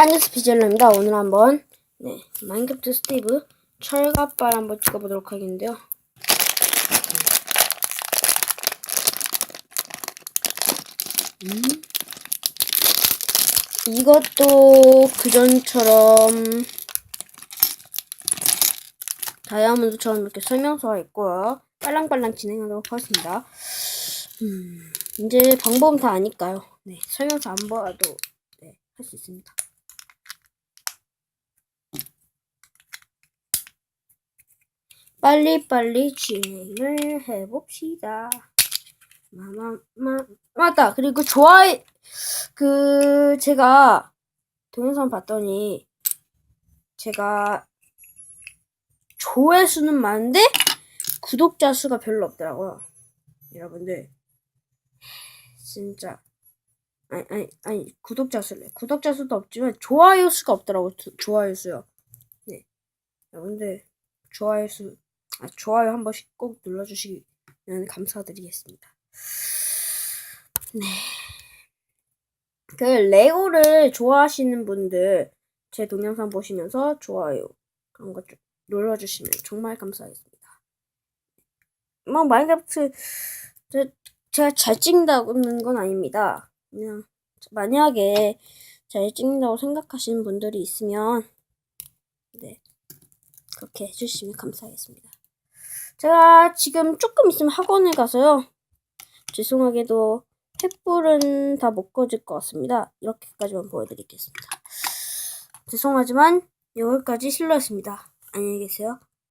안녕하세요 피젤러입니다. 오늘 한번 네 마인크래프트 스티브 철갑발 한번 찍어보도록 하겠는데요. 음. 이것도 그전처럼 다이아몬드처럼 이렇게 설명서가 있고요. 빨랑빨랑 진행하도록 하겠습니다. 음, 이제 방법은 다 아니까요. 네, 설명서 안 봐도 네, 할 수 있습니다. 빨리빨리 진행을 해봅시다. 마마마 맞다. 그리고 좋아요 그 제가 동영상 봤더니 제가 조회수는 많은데 구독자 수가 별로 없더라고요. 여러분들 진짜 아니 아니 아니 구독자 수래 구독자 수도 없지만 좋아요 수가 없더라고 조- 좋아요 수요. 네 여러분들 좋아요 수 아, 좋아요 한 번씩 꼭 눌러주시면 감사드리겠습니다. 네. 그 레고를 좋아하시는 분들 제 동영상 보시면서 좋아요 그런 것 좀 눌러주시면 정말 감사하겠습니다. 뭐 마인크래프트 제- 제가 잘 찍는다는 건 아닙니다. 그냥 만약에 잘 찍는다고 생각하시는 분들이 있으면 네 그렇게 해주시면 감사하겠습니다. 제가 지금 조금 있으면 학원에 가서요. 죄송하게도 횃불은 다 못 꺼질 것 같습니다. 이렇게까지만 보여드리겠습니다. 죄송하지만 여기까지 실례했습니다. 안녕히 계세요.